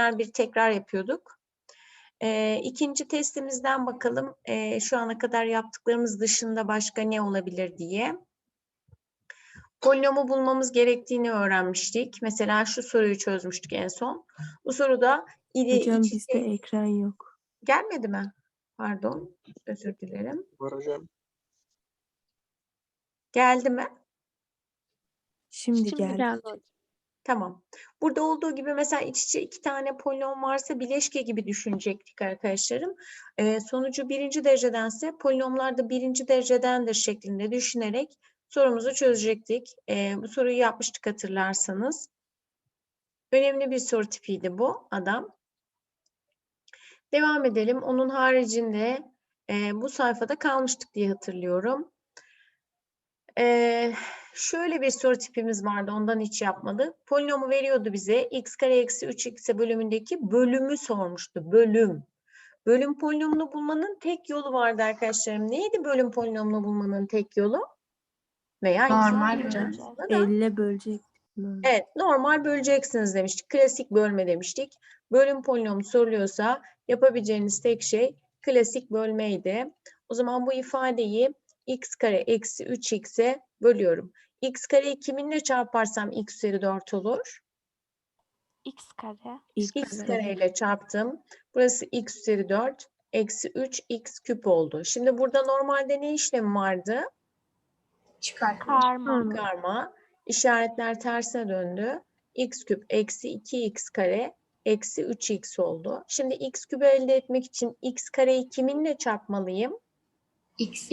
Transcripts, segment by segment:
genel bir tekrar yapıyorduk. Ee, ikinci testimizden bakalım ee, şu ana kadar yaptıklarımız dışında başka ne olabilir diye. Polinomu bulmamız gerektiğini öğrenmiştik. Mesela şu soruyu çözmüştük en son. Bu soruda ili Hocam iç- bizde ekran yok. gelmedi mi? Pardon, özür dilerim. Var hocam. Geldi mi? Şimdi, geldi. Tamam. Burada olduğu gibi mesela iç içe iki tane polinom varsa bileşke gibi düşünecektik arkadaşlarım. Ee, sonucu birinci derecedense polinomlar da birinci derecedendir şeklinde düşünerek sorumuzu çözecektik. Ee, bu soruyu yapmıştık hatırlarsanız. Önemli bir soru tipiydi bu adam. Devam edelim. Onun haricinde e, bu sayfada kalmıştık diye hatırlıyorum. Ee, şöyle bir soru tipimiz vardı. Ondan hiç yapmadık. Polinomu veriyordu bize. x kare eksi 3x'e bölümündeki bölümü sormuştu. Bölüm. Bölüm polinomunu bulmanın tek yolu vardı arkadaşlarım. Neydi bölüm polinomunu bulmanın tek yolu? Veya Normal da. 50 bölecek. Evet, normal böleceksiniz demiştik. Klasik bölme demiştik. Bölüm polinomu soruluyorsa yapabileceğiniz tek şey klasik bölmeydi. O zaman bu ifadeyi x kare eksi 3x'e bölüyorum. x kareyi kiminle çarparsam x üzeri 4 olur? x kare x kare. ile çarptım. Burası x üzeri 4 eksi 3 x küp oldu. Şimdi burada normalde ne işlemi vardı? Çıkartma. karma Karma. İşaretler tersine döndü. x küp eksi 2x kare eksi 3x oldu. Şimdi x küpü elde etmek için x kareyi kiminle çarpmalıyım? X.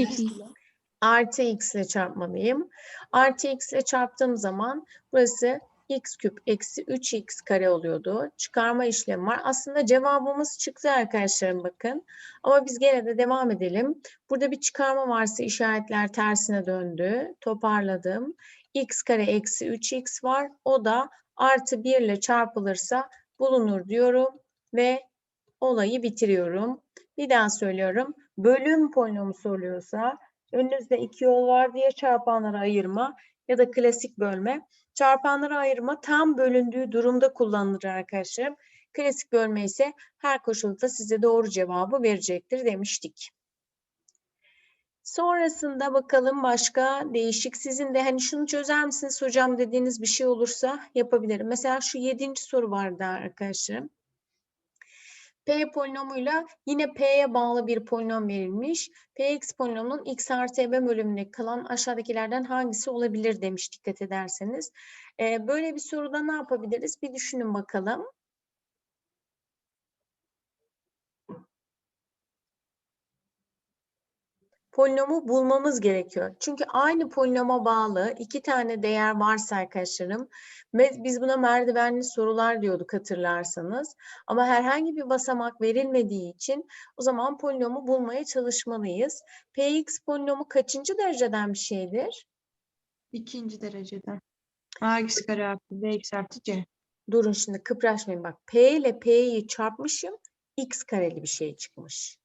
Artı x ile çarpmalıyım. Artı x ile çarptığım zaman burası x küp eksi 3x kare oluyordu. Çıkarma işlemi var. Aslında cevabımız çıktı arkadaşlarım bakın. Ama biz gene de devam edelim. Burada bir çıkarma varsa işaretler tersine döndü. Toparladım. x kare eksi 3x var. O da artı 1 ile çarpılırsa bulunur diyorum ve olayı bitiriyorum. Bir daha söylüyorum. Bölüm polinomu soruluyorsa önünüzde iki yol var diye çarpanlara ayırma ya da klasik bölme. Çarpanlara ayırma tam bölündüğü durumda kullanılır arkadaşlarım. Klasik bölme ise her koşulda size doğru cevabı verecektir demiştik. Sonrasında bakalım başka değişik sizin de hani şunu çözer misiniz hocam dediğiniz bir şey olursa yapabilirim. Mesela şu yedinci soru vardı arkadaşlarım. P polinomuyla yine P'ye bağlı bir polinom verilmiş. Px polinomunun x artı b bölümünde kalan aşağıdakilerden hangisi olabilir demiş dikkat ederseniz. Ee, böyle bir soruda ne yapabiliriz? Bir düşünün bakalım. Polinomu bulmamız gerekiyor. Çünkü aynı polinoma bağlı iki tane değer varsa arkadaşlarım biz buna merdivenli sorular diyorduk hatırlarsanız. Ama herhangi bir basamak verilmediği için o zaman polinomu bulmaya çalışmalıyız. Px polinomu kaçıncı dereceden bir şeydir? İkinci dereceden. Ax kare artı bx artı c. Durun şimdi kıpraşmayın bak. P ile P'yi çarpmışım. X kareli bir şey çıkmış.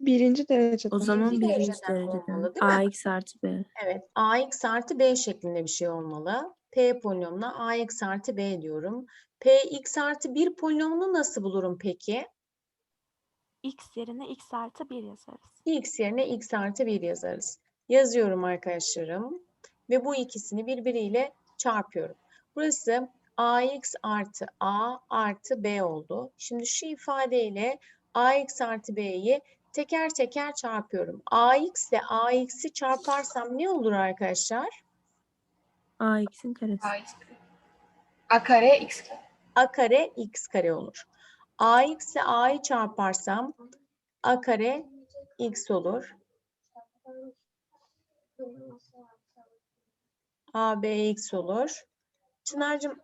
Birinci dereceden. O zaman Birinci birinci dereceden dereceden. olmalı, değil mi? AX artı B. Evet, ax artı b şeklinde bir şey olmalı. P polinomuna ax artı b diyorum. Px artı 1 polinomunu nasıl bulurum peki? x yerine x artı 1 yazarız. x yerine x artı 1 yazarız. Yazıyorum arkadaşlarım. Ve bu ikisini birbiriyle çarpıyorum. Burası ax artı a artı b oldu. Şimdi şu ifadeyle ax artı b'yi teker teker çarpıyorum. ax ile ax'i çarparsam ne olur arkadaşlar? AX'in karesi. Ax. A kare x kare. a kare x kare olur. ax ile a'yı çarparsam a kare x olur. abx olur. Çınar'cığım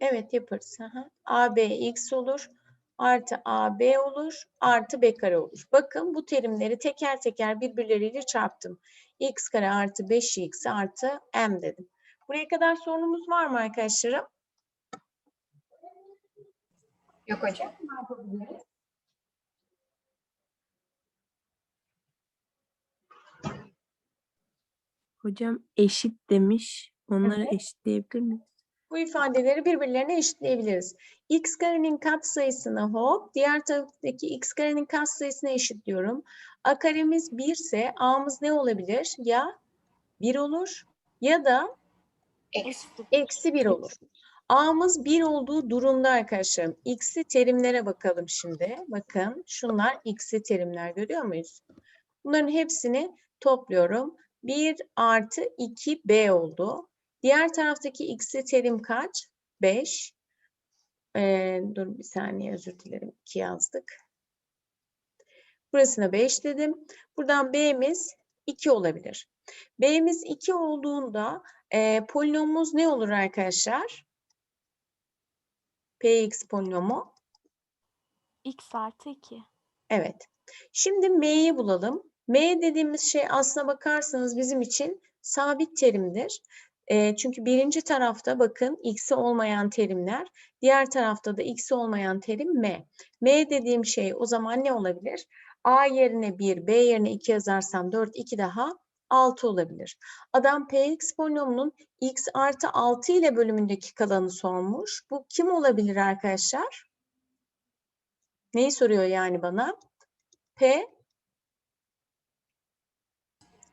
evet yaparız. Hı hı. abx olur. Artı ab olur. Artı b kare olur. Bakın bu terimleri teker teker birbirleriyle çarptım. x kare artı 5x artı m dedim. Buraya kadar sorunumuz var mı arkadaşlarım? Yok hocam. Hocam eşit demiş. Onları Evet. eşitleyebilir miyiz? Bu ifadeleri birbirlerine eşitleyebiliriz. X karenin katsayısını hop diğer taraftaki x karenin katsayısına eşitliyorum. a karemiz 1 ise a'mız ne olabilir? Ya 1 olur ya da Eksi eksi 1 olur. A'mız 1 olduğu durumda arkadaşlarım. X'li terimlere bakalım şimdi. Bakın şunlar x'li terimler görüyor muyuz? Bunların hepsini topluyorum. 1 artı 2b oldu. Diğer taraftaki x'li terim kaç? 5. Ee, dur bir saniye özür dilerim. 2 yazdık. Burasına 5 dedim. Buradan b'miz 2 olabilir. b'miz 2 olduğunda e, polinomumuz ne olur arkadaşlar? Px polinomu. x artı 2. Evet. Şimdi m'yi bulalım. m dediğimiz şey aslına bakarsanız bizim için sabit terimdir. E, çünkü birinci tarafta bakın x'i olmayan terimler, diğer tarafta da x'i olmayan terim m. m dediğim şey o zaman ne olabilir? a yerine 1, b yerine 2 yazarsam 4, 2 daha 6 olabilir. Adam px polinomunun x artı 6 ile bölümündeki kalanı sormuş. Bu kim olabilir arkadaşlar? Neyi soruyor yani bana? P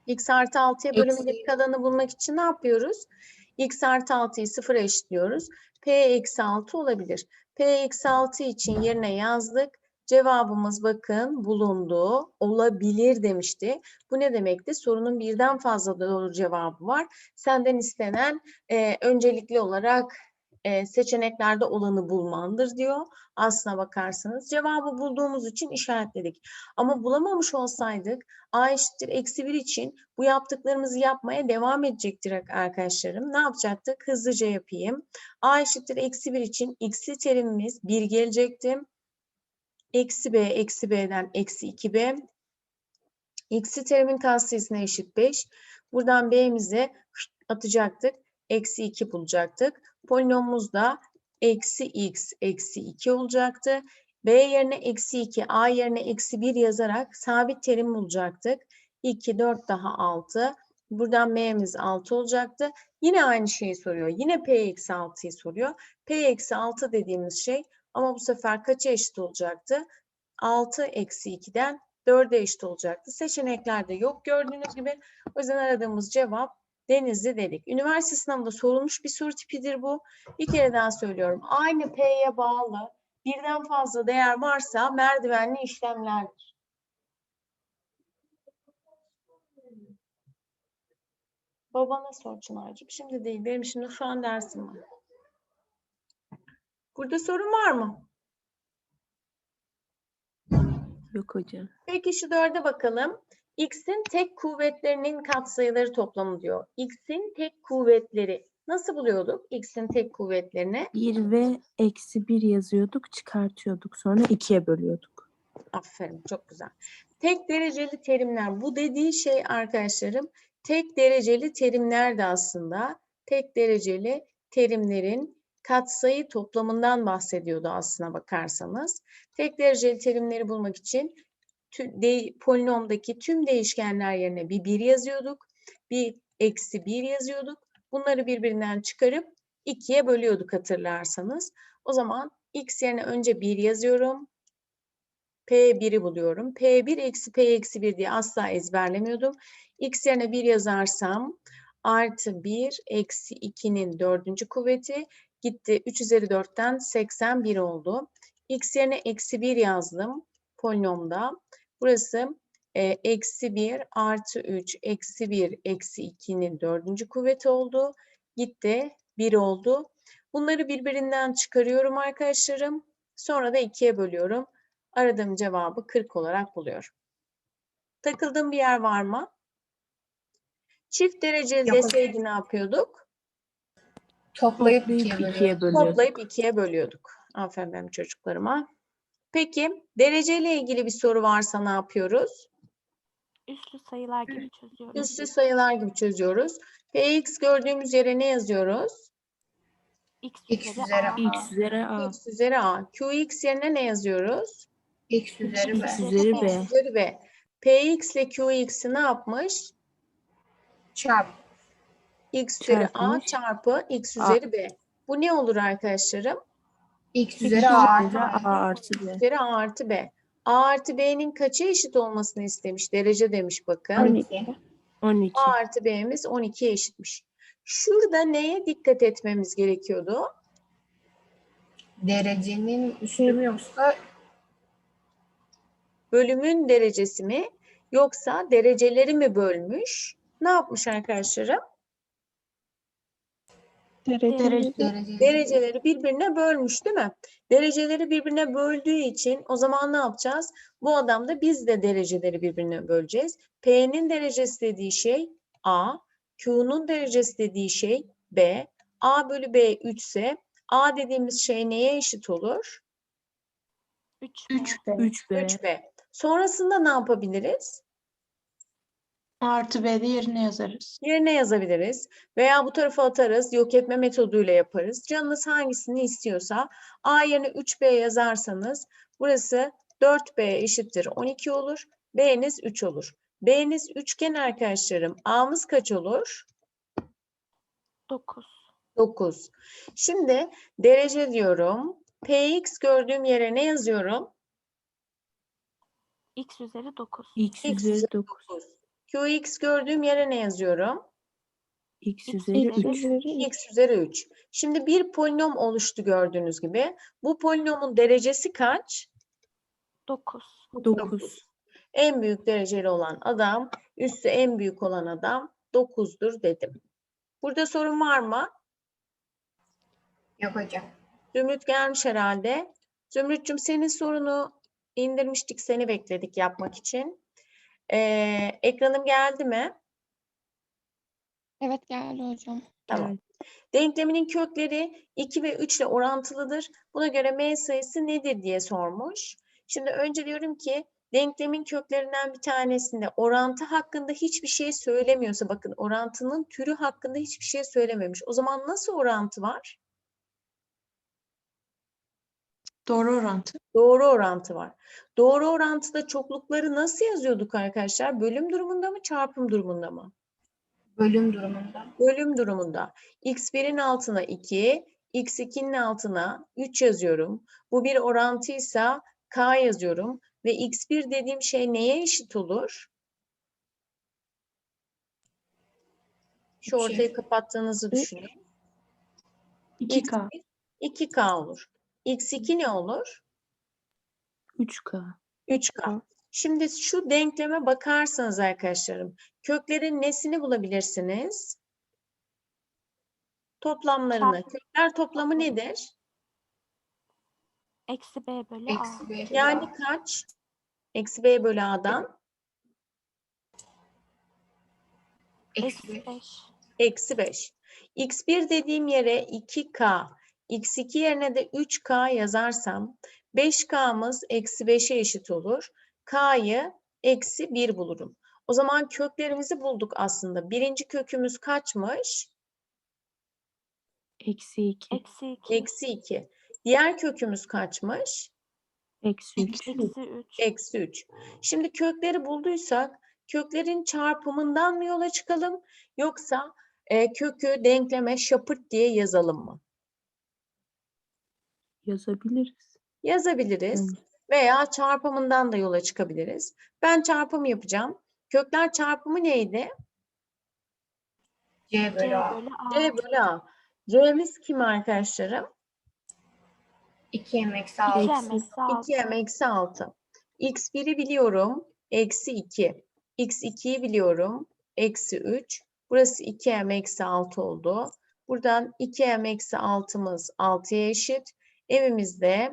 x artı 6'ya bölümündeki kalanı bulmak için ne yapıyoruz? x artı 6'yı sıfıra eşitliyoruz. P eksi 6 olabilir. P eksi 6 için yerine yazdık. Cevabımız bakın bulundu. Olabilir demişti. Bu ne demekti? Sorunun birden fazla doğru cevabı var. Senden istenen e, öncelikli olarak seçeneklerde olanı bulmandır diyor. Aslına bakarsanız cevabı bulduğumuz için işaretledik. Ama bulamamış olsaydık a eşittir eksi 1 için bu yaptıklarımızı yapmaya devam edecektir arkadaşlarım. Ne yapacaktık? Hızlıca yapayım. a eşittir eksi 1 için x'li terimimiz 1 gelecekti. Eksi b, eksi b'den eksi 2b. X'li terimin katsayısına eşit 5. Buradan b'mizi atacaktık. Eksi 2 bulacaktık. Polinomumuz da eksi x eksi 2 olacaktı. B yerine eksi 2, A yerine eksi 1 yazarak sabit terim bulacaktık. 2, 4 daha 6. Buradan M'miz 6 olacaktı. Yine aynı şeyi soruyor. Yine P eksi 6'yı soruyor. P eksi 6 dediğimiz şey ama bu sefer kaça eşit olacaktı? 6 eksi 2'den 4'e eşit olacaktı. Seçeneklerde yok gördüğünüz gibi. O yüzden aradığımız cevap Denizli dedik. Üniversite sınavında sorulmuş bir soru tipidir bu. Bir kere daha söylüyorum. Aynı P'ye bağlı birden fazla değer varsa merdivenli işlemlerdir. Babana sor Çınar'cığım. Şimdi değil. Benim şimdi şu an dersim var. Burada sorun var mı? Yok hocam. Peki şu dörde bakalım. X'in tek kuvvetlerinin katsayıları toplamı diyor. X'in tek kuvvetleri. Nasıl buluyorduk X'in tek kuvvetlerini? 1 ve eksi 1 yazıyorduk, çıkartıyorduk. Sonra 2'ye bölüyorduk. Aferin, çok güzel. Tek dereceli terimler. Bu dediği şey arkadaşlarım, tek dereceli terimler de aslında tek dereceli terimlerin katsayı toplamından bahsediyordu aslına bakarsanız. Tek dereceli terimleri bulmak için tü- de, polinomdaki tüm değişkenler yerine bir 1 yazıyorduk. Bir eksi 1 yazıyorduk. Bunları birbirinden çıkarıp 2'ye bölüyorduk hatırlarsanız. O zaman x yerine önce 1 yazıyorum. P1'i buluyorum. P1 eksi P eksi 1 diye asla ezberlemiyordum. X yerine 1 yazarsam artı 1 eksi 2'nin dördüncü kuvveti gitti. 3 üzeri 4'ten 81 oldu. X yerine eksi 1 yazdım polinomda. Burası e, eksi 1 artı 3 eksi 1 eksi 2'nin dördüncü kuvveti oldu. Gitti 1 oldu. Bunları birbirinden çıkarıyorum arkadaşlarım. Sonra da 2'ye bölüyorum. Aradığım cevabı 40 olarak buluyorum. Takıldığım bir yer var mı? Çift dereceli Yok. deseydi ne yapıyorduk? Toplayıp Toplayıp ikiye 2'ye bölüyoruz. bölüyorduk. Toplayıp ikiye bölüyorduk. Aferin benim çocuklarıma. Peki dereceyle ilgili bir soru varsa ne yapıyoruz? Üslü sayılar gibi çözüyoruz. Üslü sayılar gibi çözüyoruz. Px gördüğümüz yere ne yazıyoruz? X X üzeri üzeri A. A. X üzeri A. X üzeri a. Qx yerine ne yazıyoruz? X üzeri B. X üzeri B. X üzeri b. Px ile Qx'i ne yapmış? Çarp. X üzeri a Çarpmış. çarpı x A. üzeri b. Bu ne olur arkadaşlarım? X üzeri A artı A B. artı B. Üzeri A artı B. A artı B'nin kaça eşit olmasını istemiş? Derece demiş bakın. 12. 12. A artı B'miz 12'ye eşitmiş. Şurada neye dikkat etmemiz gerekiyordu? Derecenin üstü mü yoksa Bölümün derecesi mi yoksa dereceleri mi bölmüş? Ne yapmış arkadaşlarım? Dereceleri derece Dereceleri birbirine bölmüş değil mi? Dereceleri birbirine böldüğü için o zaman ne yapacağız? Bu adamda biz de dereceleri birbirine böleceğiz. P'nin derecesi dediği şey A, Q'nun derecesi dediği şey B. A bölü B 3 ise A dediğimiz şey neye eşit olur? 3 3 3 B. 3B. Sonrasında ne yapabiliriz? Artı B'de yerine yazarız. Yerine yazabiliriz veya bu tarafa atarız, yok etme metoduyla yaparız. Canınız hangisini istiyorsa A yerine 3B yazarsanız burası 4B eşittir 12 olur. B'niz 3 olur. B'niz üçgen arkadaşlarım. A'mız kaç olur? 9. 9. Şimdi derece diyorum. Px gördüğüm yere ne yazıyorum? X üzeri 9. X X üzeri üzeri 9. Qx gördüğüm yere ne yazıyorum? X üzeri X üzeri 3. üzeri x üzeri 3. Şimdi bir polinom oluştu gördüğünüz gibi. Bu polinomun derecesi kaç? 9. 9. En büyük dereceli olan adam, üssü en büyük olan adam 9'dur dedim. Burada sorun var mı? yok hocam. Zümrüt gelmiş herhalde. Zümrüt'cüm senin sorunu indirmiştik, seni bekledik yapmak için. Ee, ekranım geldi mi? Evet geldi hocam. Tamam. Denkleminin kökleri 2 ve 3 ile orantılıdır. Buna göre m sayısı nedir diye sormuş. Şimdi önce diyorum ki denklemin köklerinden bir tanesinde orantı hakkında hiçbir şey söylemiyorsa bakın orantının türü hakkında hiçbir şey söylememiş. O zaman nasıl orantı var? Doğru orantı. Doğru orantı var. Doğru orantıda çoklukları nasıl yazıyorduk arkadaşlar? Bölüm durumunda mı, çarpım durumunda mı? Bölüm durumunda. Bölüm durumunda x1'in altına 2, x2'nin altına 3 yazıyorum. Bu bir orantıysa k yazıyorum ve x1 dediğim şey neye eşit olur? Şu ortayı kapattığınızı düşünün. 2K. x1 2k olur. X2 ne olur? 3K. 3K. Şimdi şu denkleme bakarsanız arkadaşlarım, köklerin nesini bulabilirsiniz? Toplamlarını. Kökler toplamı nedir? Eksi B bölü A. Eksi B bölü Yani A. kaç? Eksi b bölü a'dan Eksi. Eksi 5. eksi 5. x1 dediğim yere 2k, x2 yerine de 3k yazarsam 5k'mız eksi 5'e eşit olur. k'yı eksi 1 bulurum. O zaman köklerimizi bulduk aslında. Birinci kökümüz kaçmış? Eksi 2. Eksi 2. Eksi 2. Diğer kökümüz kaçmış? Eksi 3. Eksi 3. Eksi 3. Şimdi kökleri bulduysak köklerin çarpımından mı yola çıkalım yoksa e, kökü denkleme şapırt diye yazalım mı? Yazabiliriz. Yazabiliriz Evet. veya çarpımından da yola çıkabiliriz. Ben çarpım yapacağım. Kökler çarpımı neydi? C C bölü A. C bölü A. C'miz kim arkadaşlarım? 2 m eksi 2 6. M eksi 6. 2m eksi 6. x1'i biliyorum. Eksi 2. x2'yi biliyorum. Eksi 3. Burası 2m eksi 6 oldu. Buradan 2m eksi 6'mız 6'ya eşit. Evimizde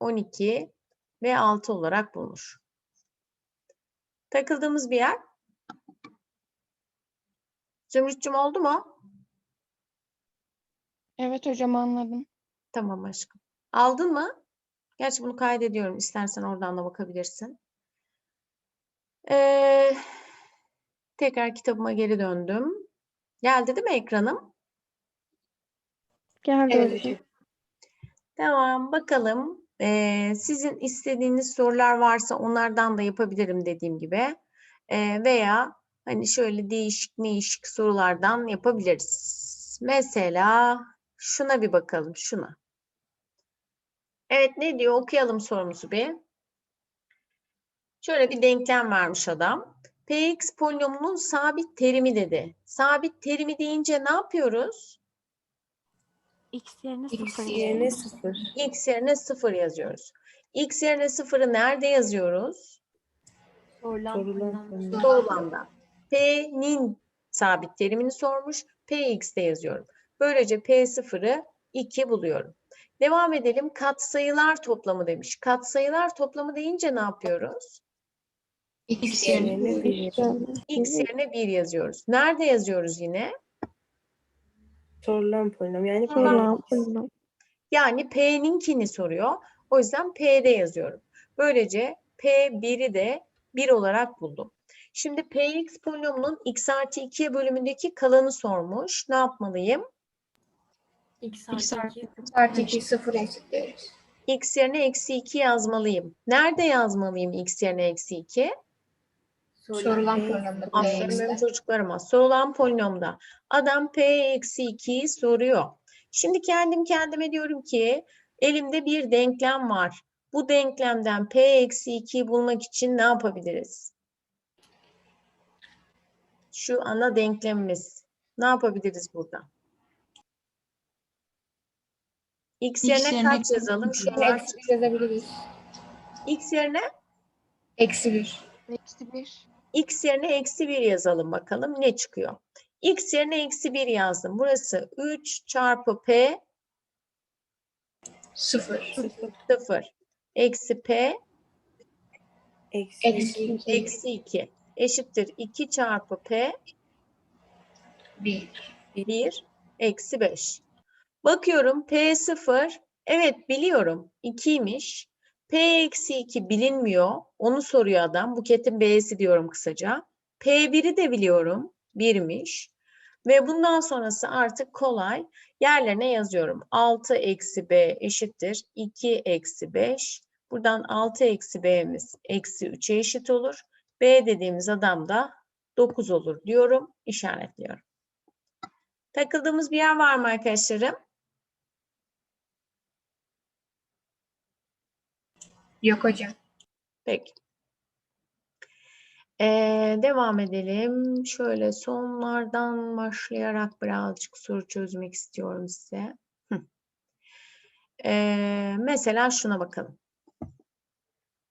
12 ve 6 olarak bulunur. Takıldığımız bir yer. Zümrütçüm oldu mu? Evet hocam anladım. Tamam aşkım. Aldın mı? Gerçi bunu kaydediyorum. İstersen oradan da bakabilirsin. Ee, tekrar kitabıma geri döndüm. Geldi değil mi ekranım? Geldi Evet Tamam bakalım. Ee, sizin istediğiniz sorular varsa onlardan da yapabilirim dediğim gibi. Ee, veya hani şöyle değişik değişik sorulardan yapabiliriz. Mesela şuna bir bakalım, şuna. Evet ne diyor? Okuyalım sorumuzu bir. Şöyle bir denklem vermiş adam. Px polinomunun sabit terimi dedi. Sabit terimi deyince ne yapıyoruz? X yerine X sıfır yerine yazıyoruz. sıfır. X yerine 0 yazıyoruz. X yerine 0'ı nerede yazıyoruz? Sorulan Sorulan polinom. Doğulanda. P'nin sabit terimini sormuş. Px'te yazıyorum. Böylece P0'ı 2 buluyorum. Devam edelim. Katsayılar toplamı demiş. Katsayılar toplamı deyince ne yapıyoruz? X yerine yerine bir. X yerine 1 yazıyoruz. Nerede yazıyoruz yine? Sorulan polinom yani Sorulan polinom. Yani P'ninkini soruyor. O yüzden P'de yazıyorum. Böylece P1'i de 1 olarak buldum. Şimdi Px polinomunun x artı 2'ye bölümündeki kalanı sormuş. Ne yapmalıyım? X X artı artı 2 artı 2 sıfır eşitleriz. X yerine eksi 2 yazmalıyım. Nerede yazmalıyım x yerine eksi 2? Sorulan polinomda Aferin benim çocuklarıma. Sorulan polinomda. Adam P eksi 2'yi soruyor. Şimdi kendim kendime diyorum ki elimde bir denklem var. Bu denklemden P eksi 2'yi bulmak için ne yapabiliriz? Şu ana denklemimiz. Ne yapabiliriz burada? X X yerine yerine kaç yazalım? Şunlar Eksi yazabiliriz. X yerine Eksi 1. Eksi bir. X yerine eksi 1 yazalım bakalım ne çıkıyor. X yerine eksi 1 yazdım. Burası 3 çarpı P 0. 0 eksi P Eksi. Eksi 2. eksi 2 eşittir 2 çarpı P 1. 1 eksi 5. Bakıyorum P0 evet biliyorum 2'ymiş. P eksi 2 bilinmiyor. Onu soruyor adam. Buket'in B'si diyorum kısaca. P1'i de biliyorum. 1'miş. Ve bundan sonrası artık kolay. Yerlerine yazıyorum. 6 eksi B eşittir. 2 eksi 5. Buradan 6 eksi B'miz eksi 3'e eşit olur. B dediğimiz adam da 9 olur diyorum. işaretliyorum. Takıldığımız bir yer var mı arkadaşlarım? Yok hocam. Peki. Ee, devam edelim. Şöyle sonlardan başlayarak birazcık soru çözmek istiyorum size. Hı. Ee, mesela şuna bakalım.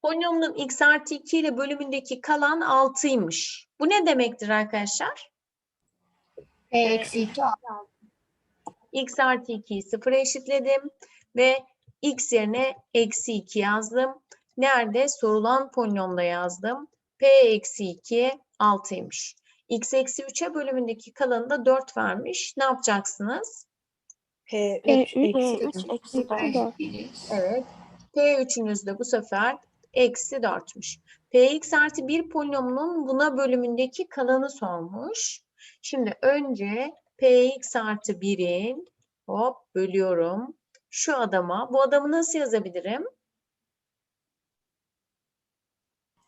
Polinomunun x artı 2 ile bölümündeki kalan 6'ymış. Bu ne demektir arkadaşlar? Eksi 2 x artı 2'yi sıfıra eşitledim ve x yerine eksi 2 yazdım. Nerede? Sorulan polinomda yazdım. p eksi 2 6'ymış. x eksi 3'e bölümündeki kalanı da 4 vermiş. Ne yapacaksınız? P3 P3 eksi P3 eksi sıfır 4. eşitleriz. Evet. P3'ünüz de bu sefer eksi 4'müş. Px artı 1 polinomunun buna bölümündeki kalanı sormuş. Şimdi önce Px artı 1'in hop bölüyorum. Şu adama. Bu adamı nasıl yazabilirim?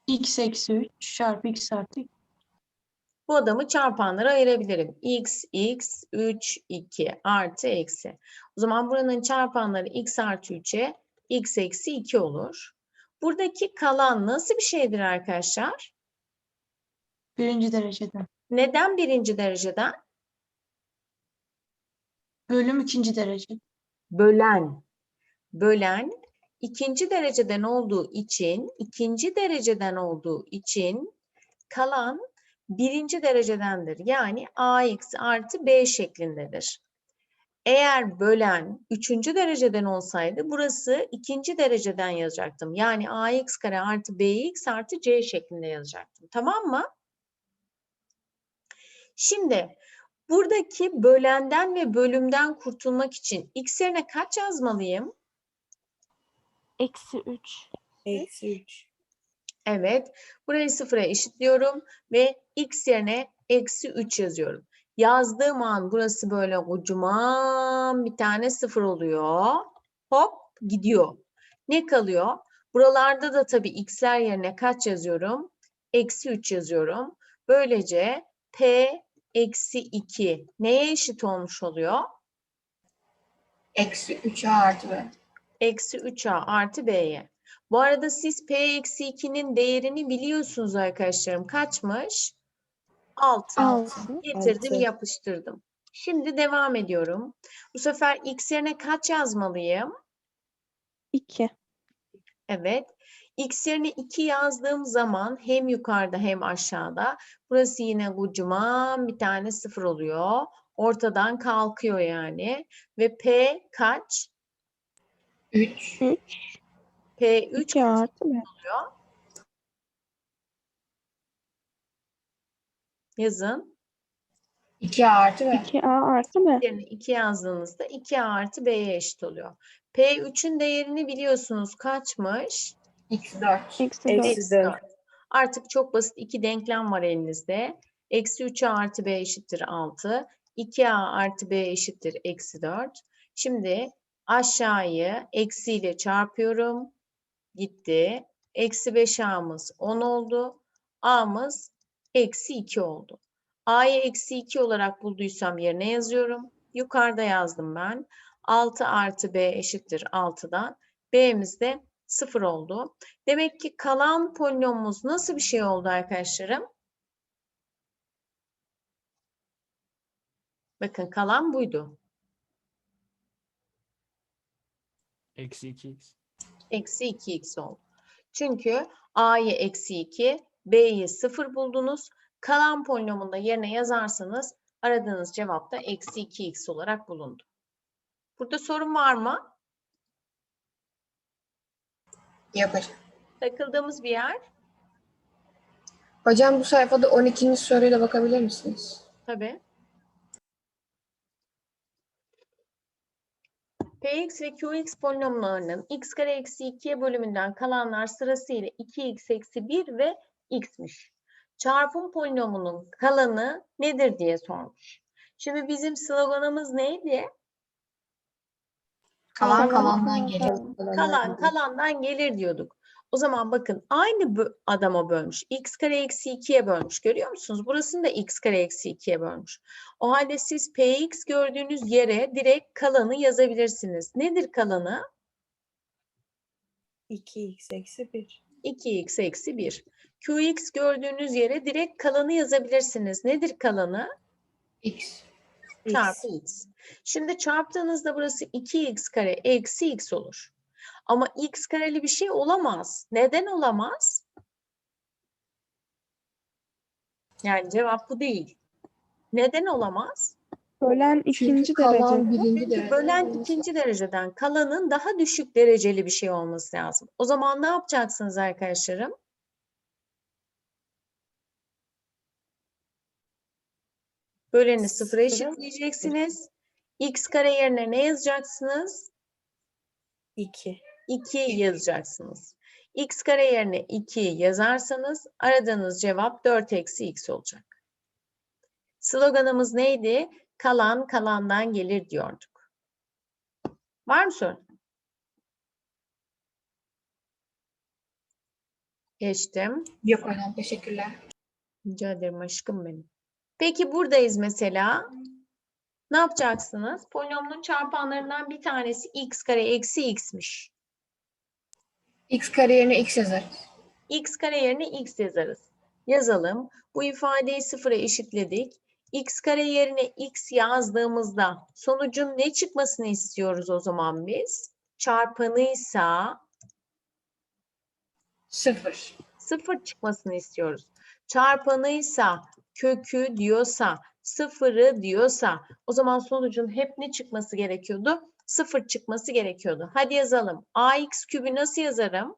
X eksi 3 çarpı X artı 2. Bu adamı çarpanlara ayırabilirim. x, x, 3, 2 artı eksi. O zaman buranın çarpanları x artı 3'e x eksi 2 olur. Buradaki kalan nasıl bir şeydir arkadaşlar? Birinci dereceden. Neden birinci dereceden? Bölüm ikinci derece. Bölen. Bölen ikinci dereceden olduğu için, ikinci dereceden olduğu için kalan birinci derecedendir. Yani ax artı b şeklindedir. Eğer bölen üçüncü dereceden olsaydı burası ikinci dereceden yazacaktım. Yani ax kare artı bx artı c şeklinde yazacaktım. Tamam mı? Şimdi buradaki bölenden ve bölümden kurtulmak için x yerine kaç yazmalıyım? Eksi 3. eksi 3. Evet. Burayı sıfıra eşitliyorum ve x yerine eksi 3 yazıyorum. Yazdığım an burası böyle kocaman bir tane sıfır oluyor. Hop gidiyor. Ne kalıyor? Buralarda da tabii x'ler yerine kaç yazıyorum? Eksi 3 yazıyorum. Böylece p eksi 2 neye eşit olmuş oluyor? Eksi 3A artı B. Eksi 3A artı B'ye. Bu arada siz P eksi 2'nin değerini biliyorsunuz arkadaşlarım. Kaçmış? 6. 6. Getirdim Altı. yapıştırdım. Şimdi devam ediyorum. Bu sefer x yerine kaç yazmalıyım? 2. Evet. X yerine 2 yazdığım zaman hem yukarıda hem aşağıda burası yine kocaman bir tane sıfır oluyor. Ortadan kalkıyor yani. Ve P kaç? 3. 3. P 3 2 artı B. oluyor. Yazın. 2A artı B. 2A artı B. Yerine 2 yazdığınızda 2A artı B'ye eşit oluyor. P3'ün değerini biliyorsunuz kaçmış? Eksi 4. Eksi 4. Eksi dört. Artık çok basit iki denklem var elinizde. Eksi 3A artı B eşittir 6. 2A artı B eşittir eksi 4. Şimdi aşağıyı eksiyle çarpıyorum. Gitti. Eksi 5A'mız 10 oldu. A'mız eksi 2 oldu. A'yı eksi 2 olarak bulduysam yerine yazıyorum. Yukarıda yazdım ben. 6 artı B eşittir 6'dan. B'miz de 0 oldu. Demek ki kalan polinomumuz nasıl bir şey oldu arkadaşlarım? Bakın kalan buydu. Eksi 2x. Eksi 2x oldu. Çünkü a'yı eksi 2, b'yi 0 buldunuz. Kalan polinomunda yerine yazarsanız aradığınız cevap da eksi 2x olarak bulundu. Burada sorun var mı? Yok hocam. Takıldığımız bir yer? Hocam bu sayfada 12. soruya da bakabilir misiniz? Tabii. Px ve Qx polinomlarının x kare eksi 2'ye bölümünden kalanlar sırasıyla 2x eksi 1 ve x'miş. Çarpım polinomunun kalanı nedir diye sormuş. Şimdi bizim sloganımız neydi? Kalan Kalan kalandan gelir. Kalan kalandan gelir diyorduk. O zaman bakın aynı adama bölmüş. x kare eksi 2'ye bölmüş. Görüyor musunuz? Burasını da x kare eksi 2'ye bölmüş. O halde siz px gördüğünüz yere direkt kalanı yazabilirsiniz. Nedir kalanı? 2x eksi 1. 2x eksi 1. qx gördüğünüz yere direkt kalanı yazabilirsiniz. Nedir kalanı? X. çarpı x. Şimdi çarptığınızda burası 2x kare eksi x olur. Ama x kareli bir şey olamaz. Neden olamaz? Yani cevap bu değil. Neden olamaz? Bölen ikinci derece. birinci Çünkü derece. bölen ikinci dereceden kalanın daha düşük dereceli bir şey olması lazım. O zaman ne yapacaksınız arkadaşlarım? Böleni sıfıra eşitleyeceksiniz. x kare yerine ne yazacaksınız? 2. 2 yazacaksınız. x kare yerine 2 yazarsanız aradığınız cevap 4 eksi x olacak. Sloganımız neydi? Kalan kalandan gelir diyorduk. Var mı sorun? Geçtim. Yok hocam teşekkürler. Rica ederim aşkım benim. Peki buradayız mesela. Ne yapacaksınız? Polinomun çarpanlarından bir tanesi x kare eksi x'miş. X kare yerine X yazarız. x kare yerine x yazarız. Yazalım. Bu ifadeyi sıfıra eşitledik. x kare yerine x yazdığımızda sonucun ne çıkmasını istiyoruz o zaman biz? Çarpanıysa 0. sıfır çıkmasını istiyoruz. Çarpanıysa, kökü diyorsa, sıfırı diyorsa o zaman sonucun hep ne çıkması gerekiyordu? Sıfır çıkması gerekiyordu. Hadi yazalım. ax kübü nasıl yazarım?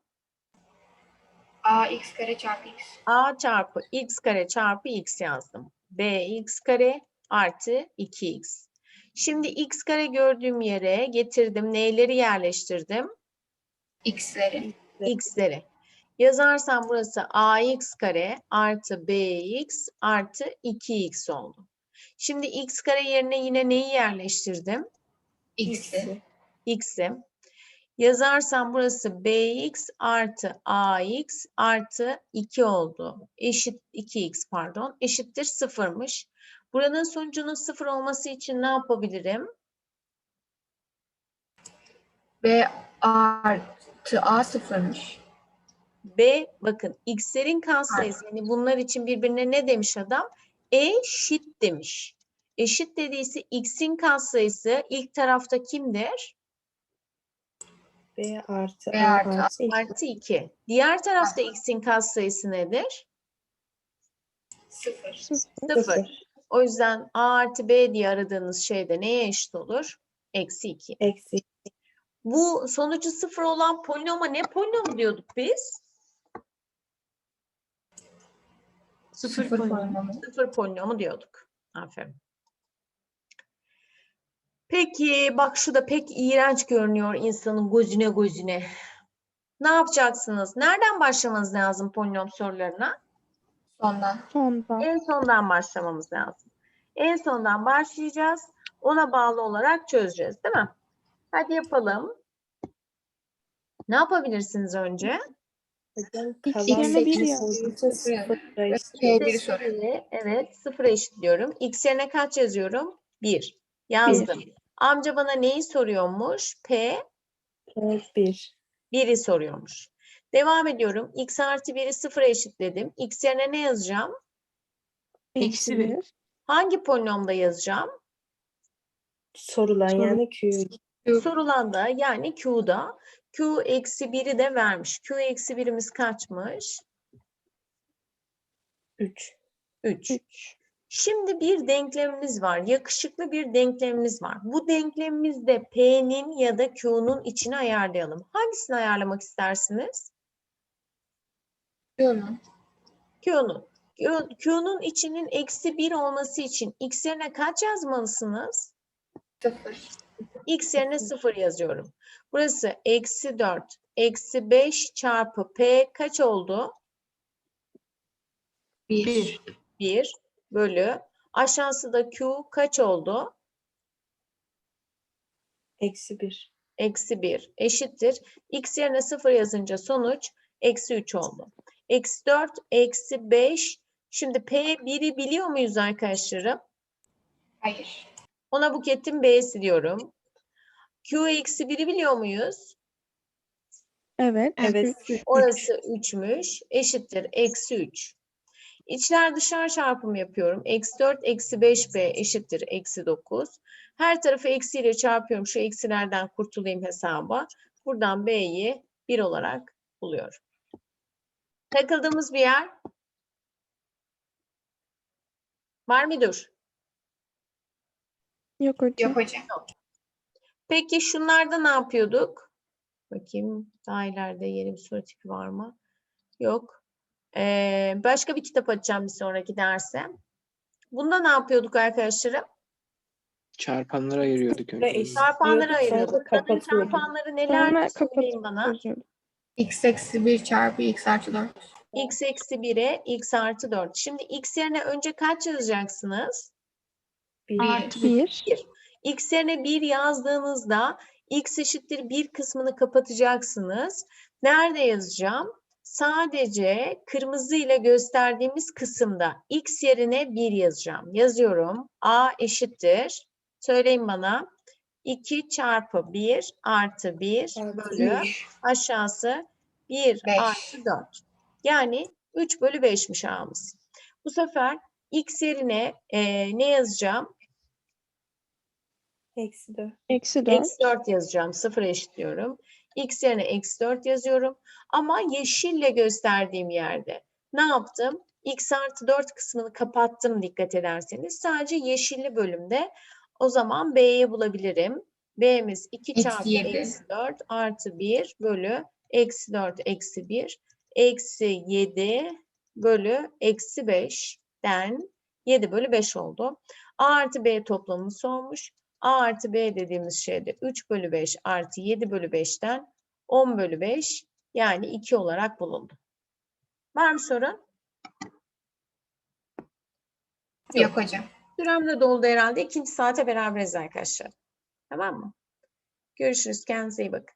A X kare çarpı X. a çarpı x kare çarpı x yazdım. bx kare artı 2x. Şimdi x kare gördüğüm yere getirdim. Neyleri yerleştirdim? X'leri. x'leri. Yazarsam burası ax kare artı bx artı 2x oldu. Şimdi x kare yerine yine neyi yerleştirdim? X'i. x'i. Yazarsam burası bx artı ax artı 2 oldu. Eşit 2x pardon. Eşittir sıfırmış. Buranın sonucunun sıfır olması için ne yapabilirim? B artı A sıfırmış. B bakın x'lerin katsayısı yani bunlar için birbirine ne demiş adam? Eşit demiş. Eşit dediyse x'in katsayısı ilk tarafta kimdir? B artı B A artı A. artı. Artı 2. Diğer tarafta x'in katsayısı nedir? Sıfır. Sıfır. Sıfır. O yüzden a artı b diye aradığınız şey de neye eşit olur? Eksi 2. Eksi. Bu sonucu sıfır olan polinoma ne polinomu diyorduk biz? Sıfır, Sıfır polinom. polinomu. Sıfır polinomu diyorduk. Aferin. Peki bak şu da pek iğrenç görünüyor insanın gözüne gözüne. Ne yapacaksınız? Nereden başlamanız lazım polinom sorularına? Sondan. Sondan. En sondan başlamamız lazım. En sondan başlayacağız. Ona bağlı olarak çözeceğiz, değil mi? Hadi yapalım. Ne yapabilirsiniz önce? Hocam X kalan yerine bir sekiz yaz. sorusu sıfıra eşit. K1'i soruyor. Sıfırı, Evet, sıfıra eşitliyorum. X yerine kaç yazıyorum? 1. Yazdım. Amca bana neyi soruyormuş? P P bir. 1'i soruyormuş. Devam ediyorum. X artı 1'i sıfıra eşitledim. X yerine ne yazacağım? Eksi bir. Hangi polinomda yazacağım? Sorulan Soru. yani Q. Sorulan da yani Q'da. Q eksi 1'i de vermiş. Q eksi 1'imiz kaçmış? 3. 3. 3. Şimdi bir denklemimiz var. Yakışıklı bir denklemimiz var. Bu denklemimizde P'nin ya da Q'nun içini ayarlayalım. Hangisini ayarlamak istersiniz? Q'nun. Q'nun. Q'nun içinin eksi 1 olması için x yerine kaç yazmalısınız? Sıfır. x yerine 0 yazıyorum. Burası eksi 4, eksi 5 çarpı P kaç oldu? Bir. Bir. 1 bölü. Aşağısı da Q kaç oldu? Eksi 1. Eksi 1 eşittir. X yerine 0 yazınca sonuç eksi 3 oldu. Eksi 4, eksi 5. Şimdi P1'i biliyor muyuz arkadaşlarım? Hayır. Ona buketin B'si diyorum. Q eksi 1'i biliyor muyuz? Evet. Evet. Orası 3'müş. Eşittir. Eksi 3. İçler dışlar çarpımı yapıyorum. Eksi 4, eksi 5B eşittir. Eksi 9. Her tarafı eksiyle çarpıyorum. Şu eksilerden kurtulayım hesaba. Buradan B'yi 1 olarak buluyorum. Takıldığımız bir yer var mıdır? Yok hocam. Yok hocam. Peki şunlarda ne yapıyorduk? Bakayım daha ileride yeni bir soru tipi var mı? Yok. Ee, başka bir kitap açacağım bir sonraki derse. Bunda ne yapıyorduk arkadaşlarım? Çarpanlara ayırıyorduk önce. sonra ayırıyorduk. Kadın çarpanları neler söyleyin bana. X eksi bir çarpı X artı dört. X eksi 1'e x artı 4. Şimdi x yerine önce kaç yazacaksınız? 1. Artı 1. X yerine 1 yazdığınızda x eşittir 1 kısmını kapatacaksınız. Nerede yazacağım? Sadece kırmızı ile gösterdiğimiz kısımda x yerine 1 yazacağım. Yazıyorum. A eşittir. Söyleyin bana. 2 çarpı 1 artı 1 Artı bölü aşağısı 1 Beş. artı 4. Yani 3 bölü 5'miş A'mız. Bu sefer x yerine eee, ne yazacağım? Eksi 4. Eksi 4. Eksi 4 yazacağım. Sıfır eşitliyorum. X yerine eksi 4 yazıyorum. Ama yeşille gösterdiğim yerde ne yaptım? X artı 4 kısmını kapattım dikkat ederseniz. Sadece yeşilli bölümde o zaman B'yi bulabilirim. B'miz 2 Eksi çarpı eksi 4 artı 1 bölü eksi 4 eksi 1 eksi 7 bölü eksi 5'den 7 bölü 5 oldu. A artı B toplamını sormuş. A artı B dediğimiz şey de 3 bölü 5 artı 7 bölü 5'ten 10 bölü 5 yani 2 olarak bulundu. Var mı sorun? Yok hocam. Sürem de doldu herhalde. İkinci saate beraberiz arkadaşlar. Tamam mı? Görüşürüz. Kendinize iyi bakın.